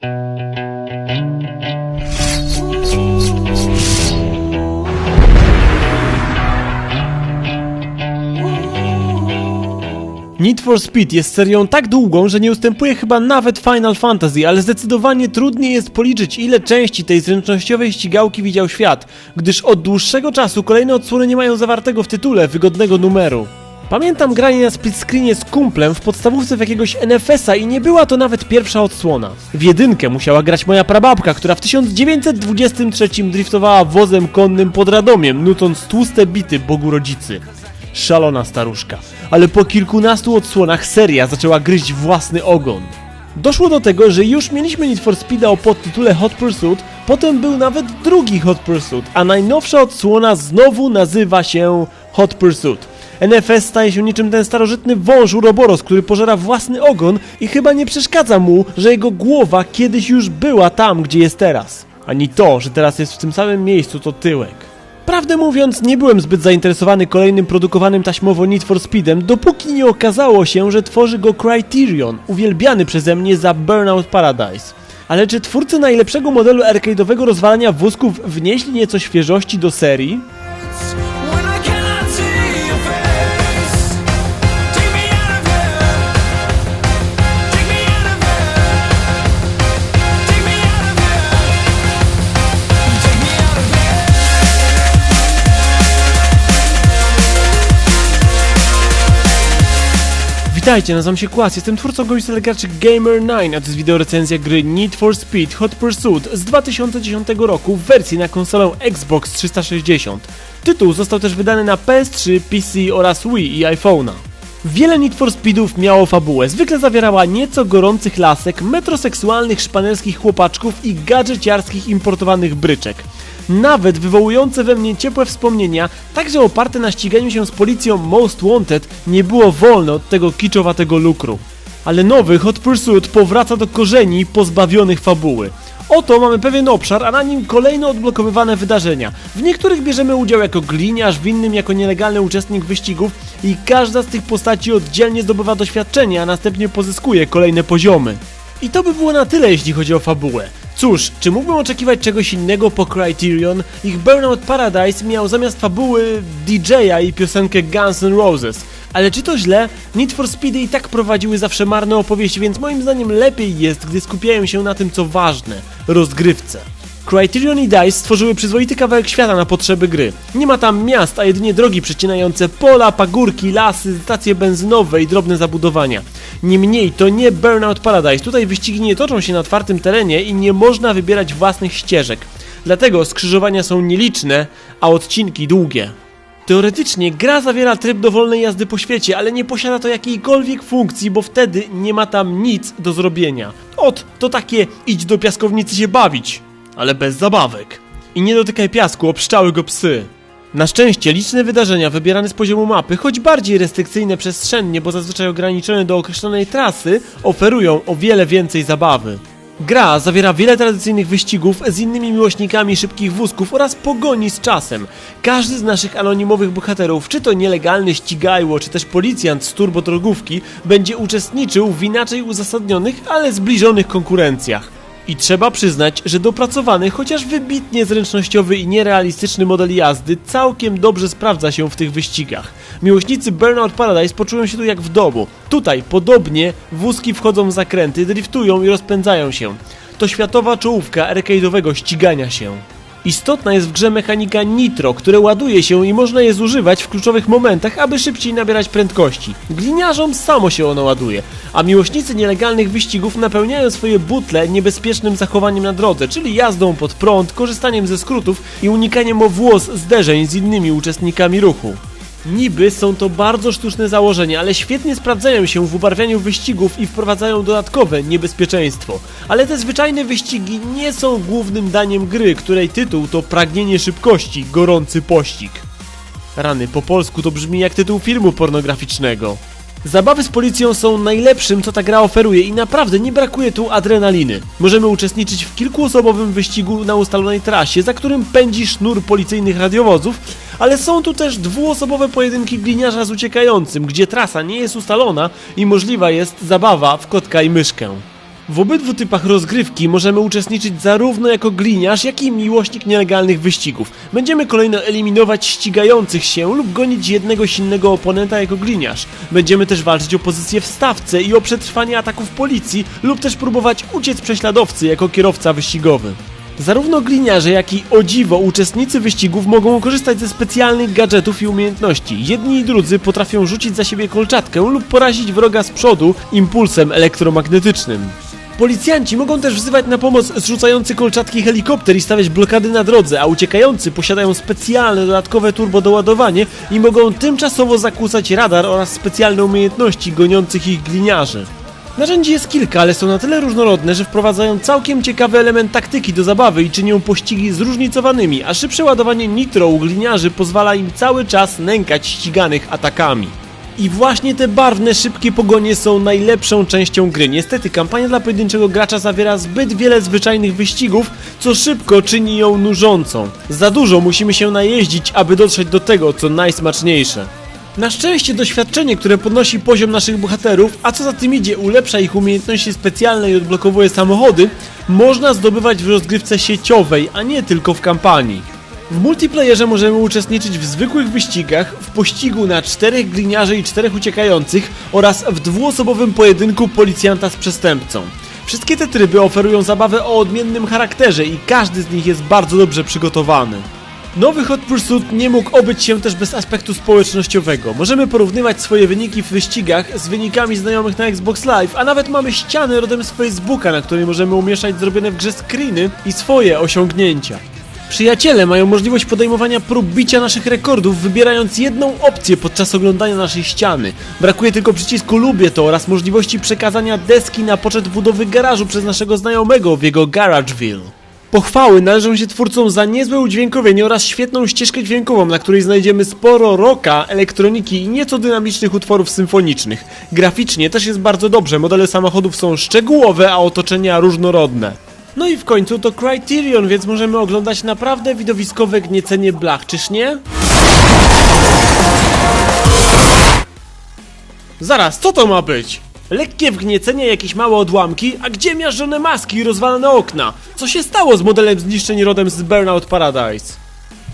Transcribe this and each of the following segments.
Need for Speed jest serią tak długą, że nie ustępuje chyba nawet Final Fantasy, ale zdecydowanie trudniej jest policzyć ile części tej zręcznościowej ścigałki widział świat, gdyż od dłuższego czasu kolejne odsłony nie mają zawartego w tytule wygodnego numeru. Pamiętam granie na split screenie z kumplem w podstawówce w jakiegoś NFS-a i nie była to nawet pierwsza odsłona. W jedynkę musiała grać moja prababka, która w 1923 driftowała wozem konnym pod Radomiem, nucąc tłuste bity Bogu Rodzicy. Szalona staruszka. Ale po kilkunastu odsłonach seria zaczęła gryźć własny ogon. Doszło do tego, że już mieliśmy Need for Speeda o podtytule Hot Pursuit, potem był nawet drugi Hot Pursuit, a najnowsza odsłona znowu nazywa się Hot Pursuit. NFS staje się niczym ten starożytny wąż Uroboros, który pożera własny ogon i chyba nie przeszkadza mu, że jego głowa kiedyś już była tam, gdzie jest teraz. Ani to, że teraz jest w tym samym miejscu, to tyłek. Prawdę mówiąc, nie byłem zbyt zainteresowany kolejnym produkowanym taśmowo Need for Speedem, dopóki nie okazało się, że tworzy go Criterion, uwielbiany przeze mnie za Burnout Paradise. Ale czy twórcy najlepszego modelu arcade'owego rozwalania wózków wnieśli nieco świeżości do serii? Witajcie, nazywam się Kłas, jestem twórcą gry graczy Gamer9, a to jest wideo recenzja gry Need for Speed Hot Pursuit z 2010 roku w wersji na konsolę Xbox 360. Tytuł został też wydany na PS3, PC oraz Wii i iPhone'a. Wiele Need for Speedów miało fabułę, zwykle zawierała nieco gorących lasek, metroseksualnych szpanerskich chłopaczków i gadżeciarskich importowanych bryczek. Nawet wywołujące we mnie ciepłe wspomnienia, także oparte na ściganiu się z policją Most Wanted, nie było wolne od tego kiczowatego lukru. Ale nowy Hot Pursuit powraca do korzeni pozbawionych fabuły. Oto mamy pewien obszar, a na nim kolejno odblokowywane wydarzenia. W niektórych bierzemy udział jako gliniarz, w innym jako nielegalny uczestnik wyścigów i każda z tych postaci oddzielnie zdobywa doświadczenie, a następnie pozyskuje kolejne poziomy. I to by było na tyle, jeśli chodzi o fabułę. Cóż, czy mógłbym oczekiwać czegoś innego po Criterion? Ich Burnout Paradise miał zamiast fabuły DJ-a i piosenkę Guns N' Roses. Ale czy to źle? Need for Speedy i tak prowadziły zawsze marne opowieści, więc moim zdaniem lepiej jest, gdy skupiają się na tym, co ważne rozgrywce. Criterion i DICE stworzyły przyzwoity kawałek świata na potrzeby gry. Nie ma tam miast, a jedynie drogi przecinające pola, pagórki, lasy, stacje benzynowe i drobne zabudowania. Niemniej to nie Burnout Paradise, tutaj wyścigi nie toczą się na otwartym terenie i nie można wybierać własnych ścieżek. Dlatego skrzyżowania są nieliczne, a odcinki długie. Teoretycznie gra zawiera tryb dowolnej jazdy po świecie, ale nie posiada to jakiejkolwiek funkcji, bo wtedy nie ma tam nic do zrobienia. Ot, to takie idź do piaskownicy się bawić, ale bez zabawek. I nie dotykaj piasku, obszczały go psy. Na szczęście liczne wydarzenia wybierane z poziomu mapy, choć bardziej restrykcyjne przestrzennie, bo zazwyczaj ograniczone do określonej trasy, oferują o wiele więcej zabawy. Gra zawiera wiele tradycyjnych wyścigów z innymi miłośnikami szybkich wózków oraz pogoni z czasem. Każdy z naszych anonimowych bohaterów, czy to nielegalny ścigajło, czy też policjant z turbodrogówki, będzie uczestniczył w inaczej uzasadnionych, ale zbliżonych konkurencjach. I trzeba przyznać, że dopracowany, chociaż wybitnie zręcznościowy i nierealistyczny model jazdy całkiem dobrze sprawdza się w tych wyścigach. Miłośnicy Burnout Paradise poczują się tu jak w domu. Tutaj, podobnie, wózki wchodzą w zakręty, driftują i rozpędzają się. To światowa czołówka arcade'owego ścigania się. Istotna jest w grze mechanika nitro, które ładuje się i można je zużywać w kluczowych momentach, aby szybciej nabierać prędkości. Gliniarzom samo się ono ładuje, a miłośnicy nielegalnych wyścigów napełniają swoje butle niebezpiecznym zachowaniem na drodze, czyli jazdą pod prąd, korzystaniem ze skrótów i unikaniem o włos zderzeń z innymi uczestnikami ruchu. Niby są to bardzo sztuczne założenia, ale świetnie sprawdzają się w ubarwianiu wyścigów i wprowadzają dodatkowe niebezpieczeństwo. Ale te zwyczajne wyścigi nie są głównym daniem gry, której tytuł to Pragnienie szybkości, gorący pościg. Rany, po polsku to brzmi jak tytuł filmu pornograficznego. Zabawy z policją są najlepszym, co ta gra oferuje i naprawdę nie brakuje tu adrenaliny. Możemy uczestniczyć w kilkuosobowym wyścigu na ustalonej trasie, za którym pędzi sznur policyjnych radiowozów, ale są tu też dwuosobowe pojedynki gliniarza z uciekającym, gdzie trasa nie jest ustalona i możliwa jest zabawa w kotka i myszkę. W obydwu typach rozgrywki możemy uczestniczyć zarówno jako gliniarz, jak i miłośnik nielegalnych wyścigów. Będziemy kolejno eliminować ścigających się lub gonić jednego silnego oponenta jako gliniarz. Będziemy też walczyć o pozycję w stawce i o przetrwanie ataków policji lub też próbować uciec prześladowcy jako kierowca wyścigowy. Zarówno gliniarze, jak i o dziwo uczestnicy wyścigów mogą korzystać ze specjalnych gadżetów i umiejętności. Jedni i drudzy potrafią rzucić za siebie kolczatkę lub porazić wroga z przodu impulsem elektromagnetycznym. Policjanci mogą też wzywać na pomoc zrzucający kolczatki helikopter i stawiać blokady na drodze, a uciekający posiadają specjalne dodatkowe turbodoładowanie i mogą tymczasowo zakłócać radar oraz specjalne umiejętności goniących ich gliniarzy. Narzędzi jest kilka, ale są na tyle różnorodne, że wprowadzają całkiem ciekawy element taktyki do zabawy i czynią pościgi zróżnicowanymi, a szybsze ładowanie nitro u gliniarzy pozwala im cały czas nękać ściganych atakami. I właśnie te barwne, szybkie pogonie są najlepszą częścią gry. Niestety kampania dla pojedynczego gracza zawiera zbyt wiele zwyczajnych wyścigów, co szybko czyni ją nużącą. Za dużo musimy się najeździć, aby dotrzeć do tego, co najsmaczniejsze. Na szczęście doświadczenie, które podnosi poziom naszych bohaterów, a co za tym idzie ulepsza ich umiejętności specjalne i odblokowuje samochody, można zdobywać w rozgrywce sieciowej, a nie tylko w kampanii. W multiplayerze możemy uczestniczyć w zwykłych wyścigach, w pościgu na czterech gliniarzy i czterech uciekających oraz w dwuosobowym pojedynku policjanta z przestępcą. Wszystkie te tryby oferują zabawę o odmiennym charakterze i każdy z nich jest bardzo dobrze przygotowany. Nowy Hot Pursuit nie mógł obyć się też bez aspektu społecznościowego. Możemy porównywać swoje wyniki w wyścigach z wynikami znajomych na Xbox Live, a nawet mamy ścianę rodem z Facebooka, na której możemy umieszczać zrobione w grze screeny i swoje osiągnięcia. Przyjaciele mają możliwość podejmowania prób bicia naszych rekordów, wybierając jedną opcję podczas oglądania naszej ściany. Brakuje tylko przycisku lubię to oraz możliwości przekazania deski na poczet budowy garażu przez naszego znajomego w jego Garageville. Pochwały należą się twórcom za niezłe udźwiękowienie oraz świetną ścieżkę dźwiękową, na której znajdziemy sporo rocka, elektroniki i nieco dynamicznych utworów symfonicznych. Graficznie też jest bardzo dobrze, modele samochodów są szczegółowe, a otoczenia różnorodne. No i w końcu to Criterion, więc możemy oglądać naprawdę widowiskowe gniecenie blach, czyż nie? Zaraz, co to ma być? Lekkie wgniecenie, jakieś małe odłamki, a gdzie miażdżone maski i rozwalone okna? Co się stało z modelem zniszczeń rodem z Burnout Paradise?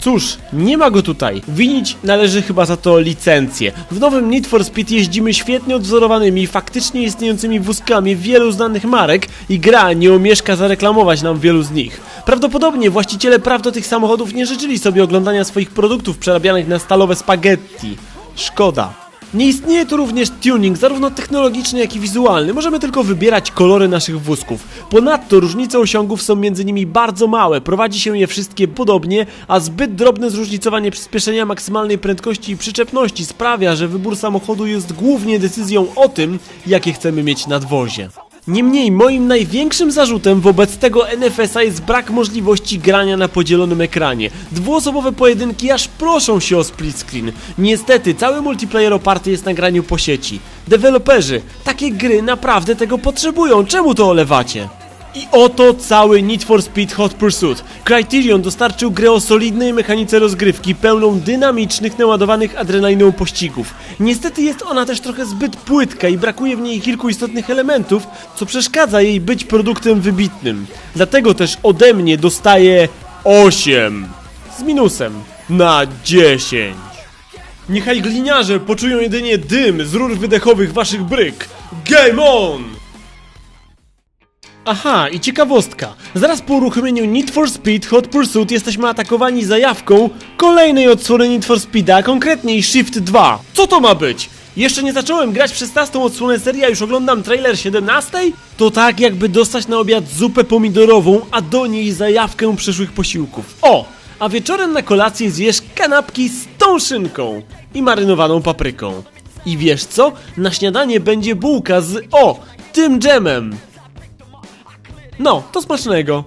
Cóż, nie ma go tutaj. Winić należy chyba za to licencję. W nowym Need for Speed jeździmy świetnie odwzorowanymi, faktycznie istniejącymi wózkami wielu znanych marek i gra nie omieszka zareklamować nam wielu z nich. Prawdopodobnie właściciele praw do tych samochodów nie życzyli sobie oglądania swoich produktów przerabianych na stalowe spaghetti. Szkoda. Nie istnieje tu również tuning, zarówno technologiczny, jak i wizualny. Możemy tylko wybierać kolory naszych wózków. Ponadto różnice osiągów są między nimi bardzo małe. Prowadzi się je wszystkie podobnie, a zbyt drobne zróżnicowanie przyspieszenia maksymalnej prędkości i przyczepności sprawia, że wybór samochodu jest głównie decyzją o tym, jakie chcemy mieć nadwozie. Niemniej moim największym zarzutem wobec tego NFS-a jest brak możliwości grania na podzielonym ekranie. Dwuosobowe pojedynki aż proszą się o split screen. Niestety cały multiplayer oparty jest na graniu po sieci. Deweloperzy, takie gry naprawdę tego potrzebują, czemu to olewacie? I oto cały Need for Speed Hot Pursuit. Criterion dostarczył grę o solidnej mechanice rozgrywki, pełną dynamicznych, naładowanych adrenaliną pościgów. Niestety jest ona też trochę zbyt płytka i brakuje w niej kilku istotnych elementów, co przeszkadza jej być produktem wybitnym. Dlatego też ode mnie dostaje 8 z minusem na 10. Niechaj gliniarze poczują jedynie dym z rur wydechowych waszych bryk. Game on! Aha, i ciekawostka. Zaraz po uruchomieniu Need for Speed Hot Pursuit jesteśmy atakowani zajawką kolejnej odsłony Need for Speeda, konkretniej Shift 2. Co to ma być? Jeszcze nie zacząłem grać w 16 odsłonę serii, a już oglądam trailer 17? To tak jakby dostać na obiad zupę pomidorową, a do niej zajawkę przyszłych posiłków. O! A wieczorem na kolację zjesz kanapki z tą szynką i marynowaną papryką. I wiesz co? Na śniadanie będzie bułka z, o, tym dżemem. No, to smacznego.